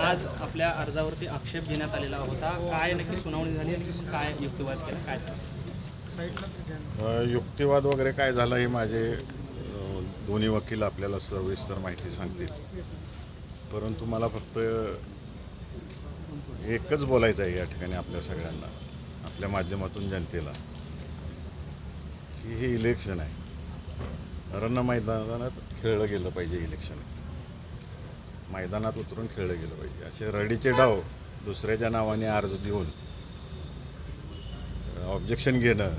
आज आपल्या अर्जावरती आक्षेप घेण्यात आलेला होता. काय नक्की सुनावणी झाली आणि काय युक्तिवाद केला? काय युक्तिवाद वगैरे काय झाला हे माझे दोन्ही वकील आपल्याला सविस्तर माहिती सांगतील. परंतु मला फक्त एकच बोलायचं आहे या ठिकाणी आपल्या सगळ्यांना आपल्या माध्यमातून जनतेला की हे इलेक्शन आहे. रण मैदानात खेळलं गेलं पाहिजे इलेक्शन. मैदानात उतरून खेळलं गेलं पाहिजे. असे रडीचे डाव दुसऱ्याच्या नावाने अर्ज देऊन ऑब्जेक्शन घेणं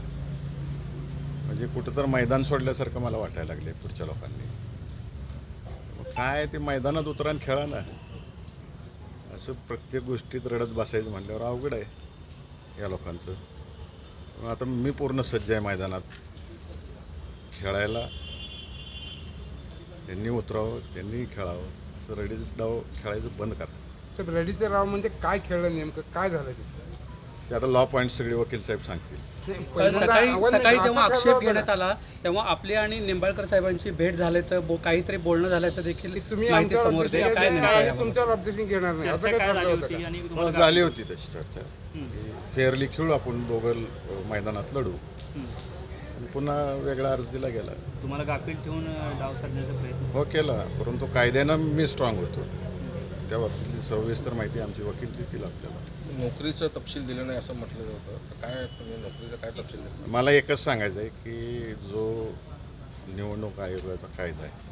म्हणजे कुठं तर मैदान सोडल्यासारखं मला वाटायला लागले पुढच्या लोकांनी. मग काय ते मैदानात उतरा आणि खेळा ना. असं प्रत्येक गोष्टीत रडत बसायचं म्हटल्यावर अवघड आहे या लोकांचं. आता मी पूर्ण सज्ज आहे मैदानात. खेळायला त्यांनी उतरावं त्यांनी खेळावं. असं रडीचं डाव खेळायचं बंद करा तर रेडीचं राव म्हणजे काय खेळलं नेमकं काय झालं ते? ते आता लॉ पॉईंट सगळे वकील साहेब सांगतील नाही, पहिल्यांदा सकाळी सकाळी जेव्हा आक्षेप होतं घेण्यात का? आला तेव्हा आपली आणि निंबाळकर साहेबांची भेट झाल्याचं बो काहीतरी बोलणं झाल्याचं देखील की तुम्ही माहिती आमच्यावर समोर objection येते. काय घेणार नेमकं आणि आहे? तुमच्यावर ऑब्जेक्शन घेणार नाही असं चर्चा काय काय ठरलं झाली होतं होती का? आणि हो, तुम्हाला झाली होती तशी चर्चा फेअरली खेळू आपण दोघं अ, मैदानात लढू पुन्हा वेगळा अर्ज दिला गेला. तुम्हाला गाफील ठेवून डाव साधण्याचा प्रयत्न हो केला. परंतु कायद्यानं मी स्ट्रॉंग होतो. त्या बाबतीतली सविस्तर माहिती आमचे वकील देतील आपल्याला. नोकरीचं तपशील दिलं नाही असं म्हटलं होतं तर काय तुम्ही नोकरीचं काय तपशील दिलं? मला एकच सांगायचं आहे की जो निवडणूक आयोगाचा कायदा आहे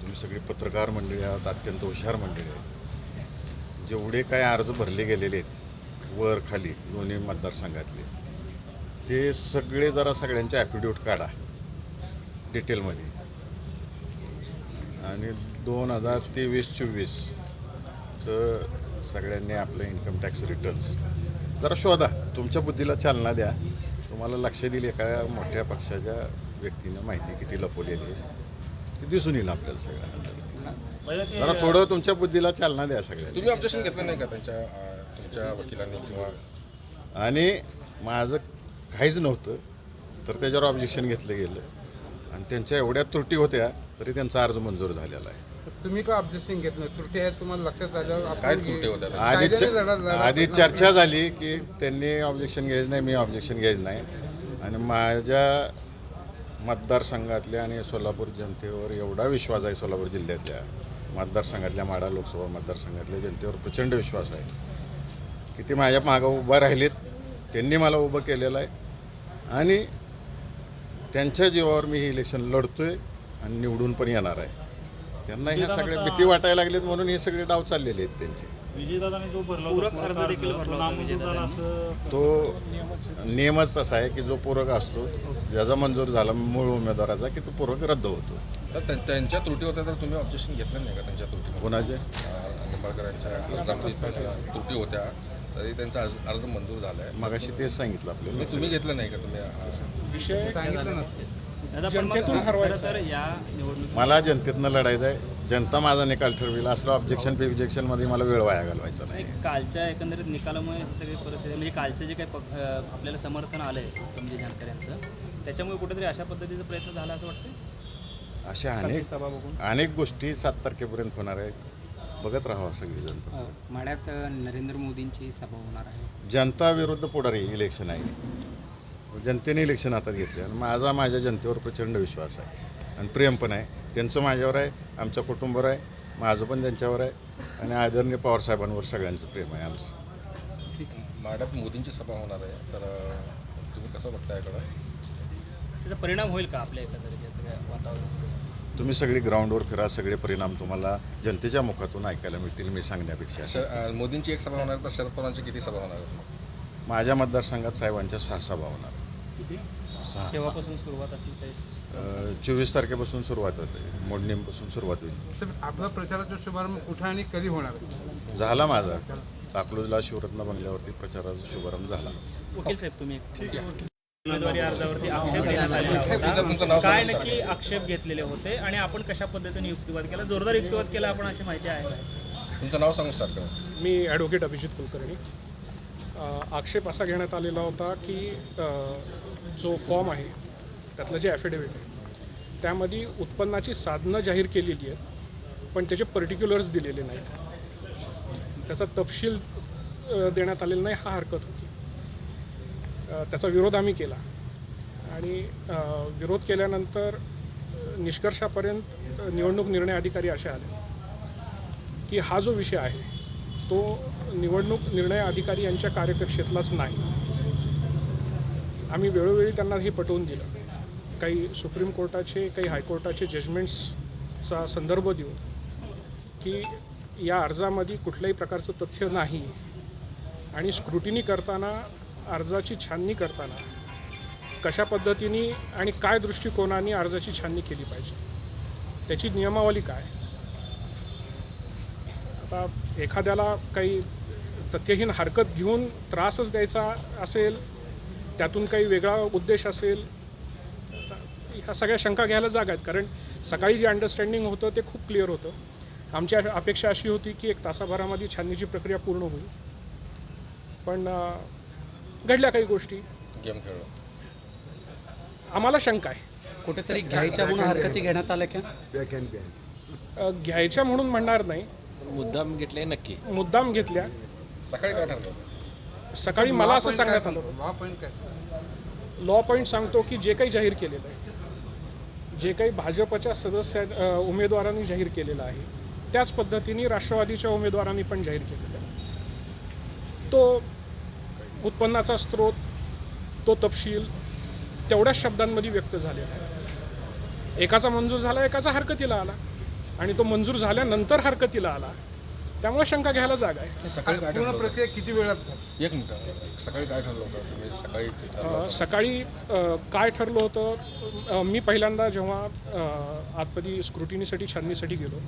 तुम्ही सगळी पत्रकार मंडळी आहात अत्यंत हुशार मंडळी आहेत. जेवढे काय अर्ज भरले गेलेले आहेत वर खाली दोन्ही मतदारसंघातले ते सगळे जरा सगळ्यांचे ॲफिड्यूट काढा. डिटेलमध्ये आणि दोन हजार तेवीस चोवीसचं सगळ्यांनी आपलं इन्कम टॅक्स रिटर्न्स जरा शोधा. तुमच्या बुद्धीला चालना द्या. तुम्हाला लक्ष दिली एका मोठ्या पक्षाच्या व्यक्तीनं माहिती किती लपवलेली आहे. ती दिसून येईल आपल्याला सगळ्यांना. जरा थोडं तुमच्या बुद्धीला चालना द्या सगळ्यांनी. तुम्ही ऑब्जेक्शन घेतलं नाही का त्यांच्या तुमच्या वकिलांनी किंवा आणि माझं काहीच नव्हतं तर त्याच्यावर ऑब्जेक्शन घेतलं गेलं. आणि त्यांच्या एवढ्या त्रुटी होत्या तरी त्यांचा अर्ज मंजूर झालेला आहे. तुम्ही का ऑब्जेक्शन घेत नाही? त्रुटी आहेत तुम्हाला लक्षात आल्यावर काय त्रुटी होत्या? त्या? आधी आधी चर्चा झाली की त्यांनी ऑब्जेक्शन घ्यायचं नाही मी ऑब्जेक्शन घ्यायचं नाही. आणि माझ्या मतदारसंघातल्या आणि सोलापूर जनतेवर एवढा विश्वास आहे सोलापूर जिल्ह्यातल्या मतदारसंघातल्या माडा लोकसभा मतदारसंघातल्या जनतेवर प्रचंड विश्वास आहे. की ते माझ्या मागं उभं राहिलेत त्यांनी मला उभं केलेलं आहे. आणि त्यांच्या जीवावर मी हे इलेक्शन लढतोय आणि निवडून पण येणार आहे. त्यांना ह्या सगळ्या भीती वाटायला लागलीत म्हणून हे सगळे डाव चाललेले आहेत त्यांचे. विजयदादाने जो भरला पूरक होता अर्ज पूरक देखील अर्ज, भरला तो होता नामंजूर झाला असं तो नियमच तसा आहे की जो पूरक असतो ज्याचा मंजूर झाला मूळ उमेदवाराचा की तो पूरक रद्द होतो. तर त्यां- त्यांच्या त्रुटी होत्या तर तुम्ही ऑब्जेक्शन घेतलं नाही का? त्यांच्या त्रुटी कोणाचे? निंबाळकरांच्या अर्जामध्ये पण त्रुटी होत्या. तरी त्यांचा अर्ज अर्ज मंजूर झाला आहे मगाशी तेच सांगितलं आपल्याला. तुम्ही घेतलं नाही का तुम्ही विषय सांगितलं ना दादा पण मग खरं तर या निवडणुकीत मला जनतेतनं लढायचं आहे. जनता माझा निकाल ठरविला. असलं ऑब्जेक्शन फिब्जेक्शनमध्ये मला वेळ वाया घालवायचा नाही. कालच्या एकंदरीत निकालामुळे ही सगळी परिस्थिती म्हणजे कालचं जे काही पक- अं, आपल्याला समर्थन आलं आहे म्हणजे जानकर यांचं त्याच्यामुळे कुठेतरी अशा पद्धतीचा प्रयत्न झाला असं वाटतं अशा अनेक सभा बघून. अनेक गोष्टी सात तारखेपर्यंत होणार आहेत. बघत राहावं सगळी जनता माड्यात नरेंद्र मोदींची सभा होणार आहे. जनता विरुद्ध पुढारी इलेक्शन आहे. जनतेने इलेक्शन हातात घेतले आणि माझा माझ्या जनतेवर प्रचंड विश्वास आहे. आणि प्रेम पण आहे. त्यांचं माझ्यावर आहे आमच्या कुटुंबावर आहे माझं पण त्यांच्यावर आहे आणि आदरणीय पवारसाहेबांवर सगळ्यांचं प्रेम आहे आमचं. माड्यात मोदींची सभा होणार आहे. तर तुम्ही कसं बघताय याकडं? त्याचा परिणाम होईल का आपल्या एकंदरीत या सगळ्या वातावरणावर तुम्ही सगळी ग्राउंडवर फिरा सगळे परिणाम तुम्हाला जनतेच्या मुखातून ऐकायला मिळतील मी सांगण्यापेक्षा. मोदींची एक सभा होणार आहे तर शरद पवारांची किती सभा होणार? माझ्या मतदारसंघात साहेबांच्या सहा सभा होणार. आहेत. सहा शेवापासून सुरुवात असेल चोवीस तारखेपासून सुरुवात होते. मोडणीपासून सुरुवात होईल. तर आपला प्रचाराचा शुभारंभ कुठे आणि कधी होणार? झाला माझा. अकलूजला शिवरत्न बंगल्यावरती प्रचाराचा शुभारंभ झाला. वकील साहेब तुम्ही एक- उमेदवारी अर्जावरती आक्षेप घेण्यात आलेला तुमचं- तुमचं नाव होता काय सांगा. नक्की आक्षेप घेतलेले होते आणि आपण कशा पद्धतीने युक्तिवाद केला? जोरदार युक्तिवाद केला आपण अशी माहिती आहे. तुमचं नाव सांगून स्टार्ट करा मी ॲडव्होकेट अभिजित कुलकर्णी. आक्षेप असा घेण्यात आलेला होता की जो फॉर्म आहे त्यातलं जे ॲफिडेविट आहे त्यामध्ये उत्पन्नाची साधनं जाहीर केलेली आहेत पण त्याचे पर्टिक्युलर्स दिलेले नाहीत. त्याचा तपशील देण्यात आलेला नाही हा हरकत होती. त्याचा विरोध आम्ही केला. आणि विरोध केल्यानंतर निष्कर्षापर्यंत निवडणूक निर्णय अधिकारी असे आले की हा जो विषय आहे तो निवडणूक निर्णय अधिकारी यांच्या कार्यकक्षेतलाच नाही. आम्ही वेळोवेळी त्यांना हे पटवून दिलं. काही सुप्रीम कोर्टाचे काही हायकोर्टाचे जजमेंट्सचा संदर्भ देऊन की या अर्जामध्ये कुठल्याही प्रकारचं तथ्य नाही. आणि स्क्रुटिनी करताना अर्जाची छाननी करताना कशा पद्धतीने आणि काय दृष्टिकोनाने अर्जाची छाननी केली पाहिजे? त्याची नियमावली काय? आता एखाद्याला काही तथ्यहीन हरकत घेऊन त्रासच द्यायचा असेल त्यातून काही वेगळा उद्देश असेल ह्या सगळ्या शंका घ्यायला जागा आहेत. कारण सकाळी जे अंडरस्टँडिंग होतं ते खूप क्लिअर होतं. आमची अपेक्षा अशी होती की एक तासाभरामध्ये छाननीची प्रक्रिया पूर्ण होईल. पण घडल्या काही गोष्टी. गेम खेळलो. आम्हाला शंका आहे. कुठेतरी घ्यायच्या म्हणून हरकती घेण्यात आल्या का? अं, घ्यायच्या म्हणून म्हणणार नाही. मुद्दाम घेतले नक्की. मुद्दाम घेतल्या. सकाळी काय ठरलं? सकाळी मला असं सांगण्यात आलं. लॉ पॉईंट काय सांगतो? लॉ पॉईंट सांगतो की जे काही जाहीर केलेलं आहे जे काही भाजपच्या सदस्य अ, उमेदवारांनी जाहीर केलेलं आहे त्याच पद्धतीने राष्ट्रवादीच्या उमेदवारांनी पण जाहीर केलेलं आहे. तो उत्पन्नाचा स्रोत तो तपशील तेवढ्याच शब्दांमध्ये व्यक्त झालेला आहे. एकाचा मंजूर झाला एकाचा हरकतीला आला आणि तो मंजूर झाल्यानंतर हरकतीला आला. त्यामुळे शंका घ्यायला जागा आहे. सकाळी काय पूर्ण ठरलं होतं? प्रक्रिया किती वेळात एक मिनिट सकाळी काय ठरलं होतं? तुम्ही सकाळी सकाळी काय ठरलं होतं? मी पहिल्यांदा जेव्हा आतमध्ये स्क्रुटिनीसाठी छाननीसाठी गेलो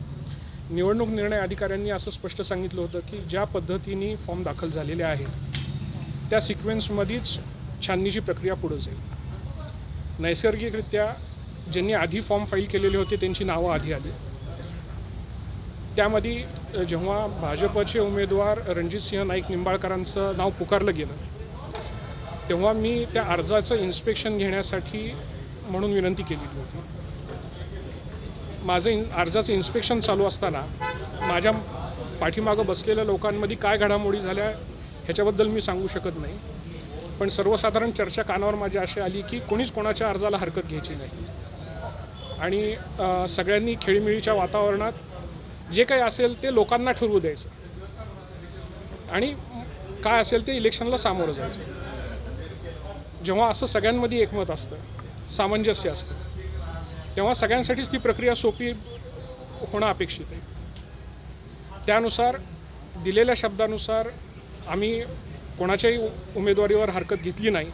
निवडणूक निर्णय अधिकाऱ्यांनी असं स्पष्ट सांगितलं होतं की ज्या पद्धतीने फॉर्म दाखल झालेले आहेत त्या सिक्वेन्समध्येच छाननीची प्रक्रिया पुढे जाईल. नैसर्गिकरित्या ज्यांनी आधी फॉर्म फाईल केलेले होते त्यांची नावं आधी आली. त्यामध्ये जेव्हा भाजपचे उमेदवार रणजितसिंह नाईक निंबाळकरांचं नाव पुकारलं गेलं तेव्हा मी त्या अर्जाचं इन्स्पेक्शन घेण्यासाठी म्हणून विनंती केलेली होती. माझं इन अर्जाचं इन्स्पेक्शन चालू असताना माझ्या पाठीमागं बसलेल्या लोकांमध्ये काय घडामोडी झाल्या ह्याच्याबद्दल मी सांगू शकत नाही. पण सर्वसाधारण चर्चा कानावर माझी अशी आली की कोणीच कोणाच्या अर्जाला हरकत घ्यायची नाही. आणि सगळ्यांनी खेळीमेळीच्या वातावरणात जे काही असेल ते लोकांना ठरवू द्यायचं. आणि काय असेल ते इलेक्शनला सामोरं जायचं. जेव्हा असं सगळ्यांमध्ये एकमत असतं सामंजस्य असतं तेव्हा सगळ्यांसाठीच ती प्रक्रिया सोपी होणं अपेक्षित आहे. त्यानुसार दिलेल्या शब्दानुसार आम्ही कोणाच्याही उमेदवारीवर हरकत घेतली नाही.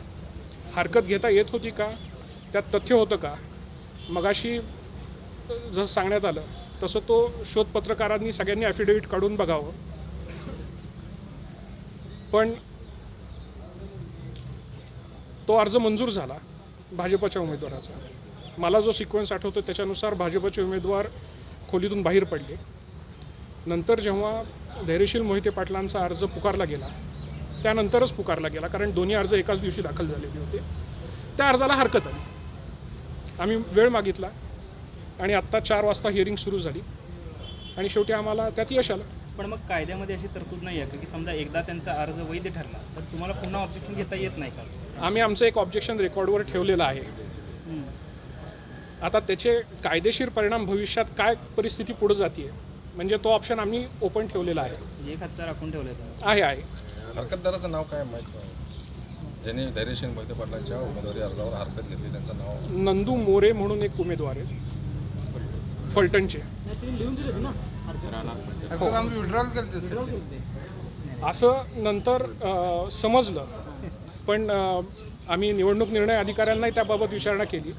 हरकत घेता येत होती का? त्यात तथ्य होतं का? मगाशी जसं सांगण्यात आलं तसं तो शोध पत्रकारांनी सगळ्यांनी ॲफिडेव्हिट काढून बघावं. पण तो अर्ज मंजूर झाला भाजपच्या उमेदवाराचा. मला जो सिक्वेन्स आठवतो त्याच्यानुसार भाजपचे उमेदवार खोलीतून बाहेर पडले. नंतर जेव्हा धैर्यशील मोहिते पाटलांचा अर्ज पुकारला गेला त्यानंतरच पुकारला गेला कारण दोन्ही अर्ज एकाच दिवशी दाखल झालेले होते. त्या अर्जाला हरकत आली. आम्ही वेळ मागितला आणि आत्ता चार वाजता हिअरिंग सुरू झाली. आणि शेवटी आम्हाला त्यात यश आलं. पण मग कायद्यामध्ये अशी तरतूद नाही आहे का समजा एकदा त्यांचा अर्ज वैध ठरला तर तुम्हाला पुन्हा ऑब्जेक्शन घेता येत नाही का? आम्ही आमचं एक ऑब्जेक्शन रेकॉर्डवर ठेवलेलं आहे. आता त्याचे कायदेशीर परिणाम भविष्यात काय परिस्थिती पुढे जाते म्हणजे तो ऑप्शन आम्ही ओपन ठेवलेला आहे. म्हणजे एक हातचा राखून ठेवलं तुम्ही आहे आहे. हरकतदाराचं नाव काय माहीत नाही. ज्यांनी धैर्यशील मोहिते पाटलांच्या उमेदवारी अर्जावर हरकत घेतली त्यांचं नाव? नंदू मोरे म्हणून एक उमेदवार आहे. फलटणचे. असं नंतर अ, समजलं. पण अ, आम्ही निवडणूक निर्णय अधिकाऱ्यांनाही त्याबाबत विचारणा केली.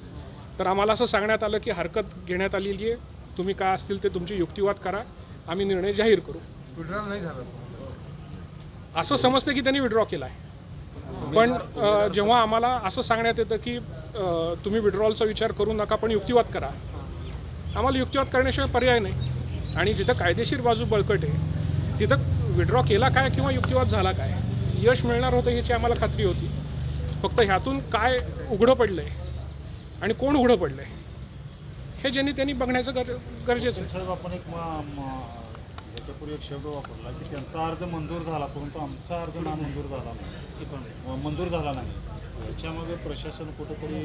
तर आम्हाला असं सांगण्यात आलं की हरकत घेण्यात आलेली आहे. तुम्ही काय असतील ते तुमचे युक्तिवाद करा. आम्ही निर्णय जाहीर करू. विड्रॉल नाही झालं. असं समजतं की त्यांनी विड्रॉ केला आहे पण जेव्हा आम्हाला असं सांगण्यात येतं की तुम्ही विड्रॉलचा विचार करू नका पण युक्तिवाद करा. आम्हाला युक्तिवाद करण्याशिवाय पर्याय नाही. आणि जिथं कायदेशीर बाजू बळकट आहे तिथं विड्रॉ केला काय किंवा युक्तिवाद झाला काय यश मिळणार होतं ह्याची आम्हाला खात्री होती. फक्त ह्यातून काय उघडं पडलं आहे आणि कोण उघडं पडलं आहे हे ज्यांनी त्यांनी बघण्याचं गर गरजेचं आहे. साहेब आपण एक याच्यापूर्वी एक शब्द वापरला की त्यांचा अर्ज मंजूर झाला परंतु आमचा अर्ज ना मंजूर झाला नाही. मंजूर झाला नाही. याच्यामागे प्रशासन कुठंतरी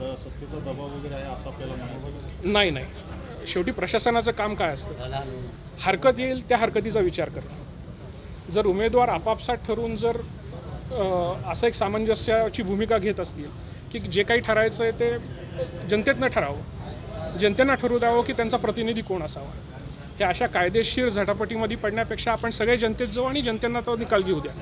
द सत्तेचा दबाव वगैरे आहे असं आपल्याला म्हणायचं. नाही नाही. शेवटी प्रशासनाचं काम काय असतं? हरकत येईल त्या हरकतीचा विचार करतो जर उमेदवार आपापसात ठरवून जर असं एक सामंजस्याची भूमिका घेत असतील की जे काही ठरायचं आहे ते जनतेतनं ठरावं. जनतेनं ठरवू द्यावं की त्यांचा प्रतिनिधी कोण असावा. हे अशा कायदेशीर झटापटीमध्ये पडण्यापेक्षा आपण सगळे जनतेत जाऊ आणि जनतेनं तो निकाल घेऊ द्या.